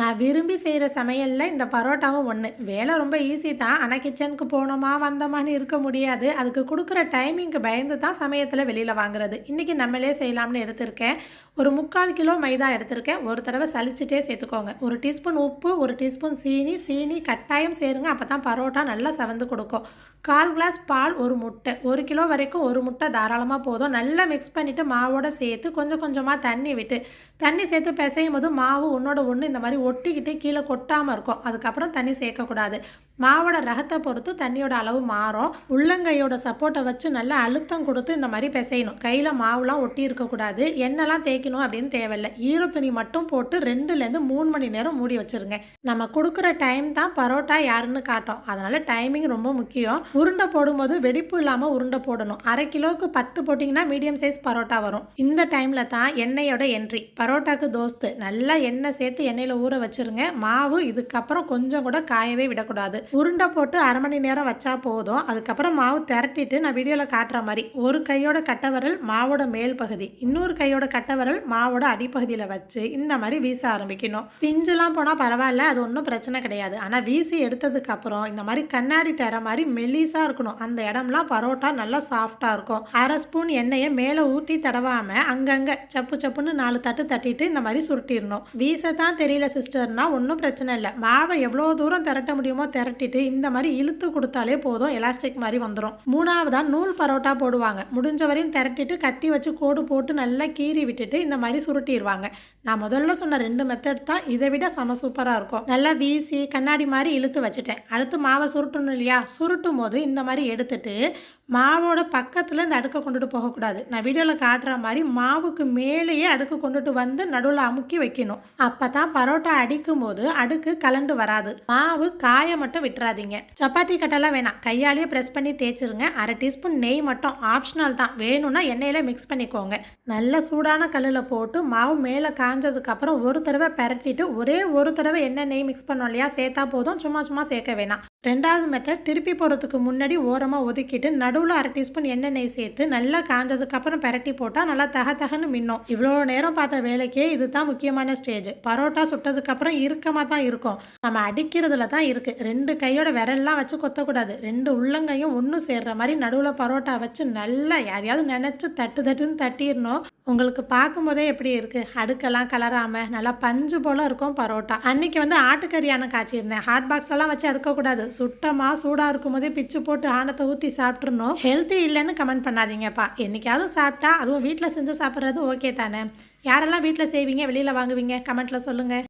நான் விரும்பி செய்கிற சமையலில் இந்த பரோட்டாவும் ஒன்று வேலை ரொம்ப ஈஸி தான். ஆனால் கிச்சனுக்கு போனோமா வந்தோமான்னு இருக்க முடியாது. அதுக்கு கொடுக்குற டைமிங்க்கு பயந்து தான் சமயத்தில் வெளியில் வாங்குறது. இன்றைக்கி நம்மளே செய்யலாம்னு எடுத்திருக்கேன். ஒரு முக்கால் கிலோ மைதா எடுத்திருக்கேன். ஒரு தடவை சலிச்சுட்டே சேர்த்துக்கோங்க. ஒரு டீஸ்பூன் உப்பு ஒரு டீஸ்பூன் சீனி சீனி கட்டாயம் சேருங்க. அப்போ தான் பரோட்டா நல்லா செவந்து கொடுக்கும். கால் கிளாஸ் பால் ஒரு முட்டை. ஒரு கிலோ வரைக்கும் ஒரு முட்டை தாராளமாக போதும். நல்லா மிக்ஸ் பண்ணிவிட்டு மாவோட சேர்த்து கொஞ்சம் கொஞ்சமாக தண்ணி விட்டு தண்ணி சேர்த்து பிசையும் போது மாவு ஒன்றோட ஒன்று இந்த மாதிரி ஒட்டிக்கிட்டு கீழே கொட்டாமல் இருக்கும். அதுக்கப்புறம் தண்ணி சேர்க்கக்கூடாது. மாவோட ரகத்தை பொறுத்து தண்ணியோட அளவு மாறும். உள்ளங்கையோட சப்போர்ட்டை வச்சு நல்லா அழுத்தம் கொடுத்து இந்த மாதிரி பிசையணும். கையில் மாவுலாம் ஒட்டி இருக்கக்கூடாது எண்ணெய்லாம் தேய்க்கணும் அப்படின்னு தேவையில்லை. ஈர துணி மட்டும் போட்டு ரெண்டுலேருந்து மூணு மணி நேரம் மூடி வச்சுருங்க. நம்ம கொடுக்குற டைம் தான் பரோட்டா யாருன்னு காட்டும். அதனால் டைமிங் ரொம்ப முக்கியம். உருண்டை போடும்போது வெடிப்பு இல்லாமல் உருண்டை போடணும். அரை கிலோவுக்கு பத்து போட்டிங்கன்னா மீடியம் சைஸ் பரோட்டா வரும். இந்த டைமில் தான் எண்ணெயோட என்ட்ரி பரோட்டாக்கு தோஸ்து. நல்லா எண்ணெய் சேர்த்து எண்ணெயில் ஊற வச்சுருங்க. மாவு இதுக்கப்புறம் கொஞ்சம் கூட காயவே விடக்கூடாது. உருண்டை போட்டு அரை மணி நேரம் வச்சா போதும். அதுக்கப்புறம் மாவு திரட்டிட்டு நான் வீடியோவில் காட்டுற மாதிரி ஒரு கையோட கட்டவரல் மாவோட மேல் பகுதி இன்னொரு கையோட கட்டவரல் மாவோட அடிப்பகுதியில் வச்சு இந்த மாதிரி வீச ஆரம்பிக்கணும். பிஞ்செல்லாம் போனால் பரவாயில்ல அது ஒன்றும் பிரச்சனை கிடையாது. ஆனால் வீசி எடுத்ததுக்கப்புறம் இந்த மாதிரி கண்ணாடி தர மாதிரி மெல்லிஸாக இருக்கணும். அந்த இடம்லாம் பரோட்டா நல்லா சாஃப்டாக இருக்கும். அரை ஸ்பூன் எண்ணெயை மேலே ஊற்றி தடவாமல் அங்கங்கே சப்பு சப்புன்னு நாலு தட்டு தட்டிட்டு இந்த மாதிரி சுருட்டிடணும். வீச தான் தெரியல சிஸ்டர்னா ஒன்றும் பிரச்சனை இல்லை. மாவை எவ்வளோ தூரம் திரட்ட முடியுமோ கட்டிட்டு இந்த மாதிரி இழுத்து கொடுத்தாலே போதும் எலாஸ்டிக் மாதிரி வந்துடும் மூணாவதா நூல் பரோட்டா போடுவாங்க. முடிஞ்ச வரையும் திரட்டிட்டு கத்தி வச்சு கோடு போட்டு நல்லா கீறி விட்டுட்டு இந்த மாதிரி சுருட்டிடுவாங்க நான் முதல்ல சொன்ன ரெண்டு மெத்தட் தான் இதை விட செம சூப்பராக இருக்கும். நல்லா வீசி கண்ணாடி மாதிரி இழுத்து வச்சுட்டேன். அடுத்து மாவை சுருட்டணும் இல்லையா? சுருட்டும் போது இந்த மாதிரி எடுத்துட்டு மாவோட பக்கத்தில் இந்த அடுக்கை கொண்டுட்டு போகக்கூடாது. நான் வீடியோவில் காட்டுற மாதிரி மாவுக்கு மேலேயே அடுக்கு கொண்டுட்டு வந்து நடுவில் அமுக்கி வைக்கணும். அப்போ தான் பரோட்டா அடிக்கும் போது அடுக்கு கலண்டு வராது. மாவு காய மட்டும் விட்டுறாதீங்க. சப்பாத்தி கட்டெல்லாம் வேணாம். கையாலேயே ப்ரெஸ் பண்ணி தேய்ச்சிருங்க. அரை டீஸ்பூன் நெய் மட்டும் ஆப்ஷனல் தான். வேணும்னா எண்ணெயில் மிக்ஸ் பண்ணிக்கோங்க. நல்ல சூடான கல்லில் போட்டு மாவு மேலே காஞ்சதுக்கப்புறம் ஒரு தடவை பெரட்டிட்டு ஒரே ஒரு தடவை என்ன நெய் மிக்ஸ் பண்ணோம் இல்லையா? சேர்த்தா போதும். சும்மா சும்மா சேர்க்க வேணாம். ரெண்டாவது மெத்தட் திருப்பி போகிறதுக்கு முன்னாடி ஓரமாக ஒதுக்கிட்டு நடுவில் அரை டீஸ்பூன் எண்ணெய் சேர்த்து நல்லா காஞ்சதுக்கப்புறம் பரட்டி போட்டால் நல்லா தக தகன்னு மின்னும். இவ்வளோ நேரம் பார்த்த வேலைக்கே இதுதான் முக்கியமான ஸ்டேஜ் பரோட்டா சுட்டதுக்கப்புறம் இறுக்கமாக தான் இருக்கும். நம்ம அடிக்கிறதுல தான் இருக்குது ரெண்டு கையோட விரல்லாம் வச்சு கொத்தக்கூடாது. ரெண்டு உள்ளங்கையும் ஒன்றும் சேர்ற மாதிரி நடுவில் பரோட்டா வச்சு நல்லா யாரையாவது நினச்சி தட்டு தட்டுன்னு தட்டிடணும். உங்களுக்கு பார்க்கும்போதே எப்படி இருக்குது அடுக்கெல்லாம் கலராமல் நல்லா பஞ்சு போல் இருக்கும் பரோட்டா. அன்னைக்கு வந்து ஆட்டுக்கறியான காய்ச்சிருந்தேன். ஹாட் பாக்ஸ்லாம் வச்சு அடுக்கக்கூடாது. சுட்டமாக சூடாக இருக்கும் போதே பிச்சு போட்டு ஆணத்தை ஊற்றி சாப்பிட்றணும் ஹெல்த்தி இல்லைன்னு கமெண்ட் பண்ணாதீங்கப்பா. என்றைக்காவது சாப்பிட்டா அதுவும் வீட்டில் செஞ்சு சாப்பிட்றது ஓகே தானே. யாரெல்லாம் வீட்டில் செய்வீங்க வெளியில் வாங்குவீங்க கமெண்ட்டில் சொல்லுங்கள்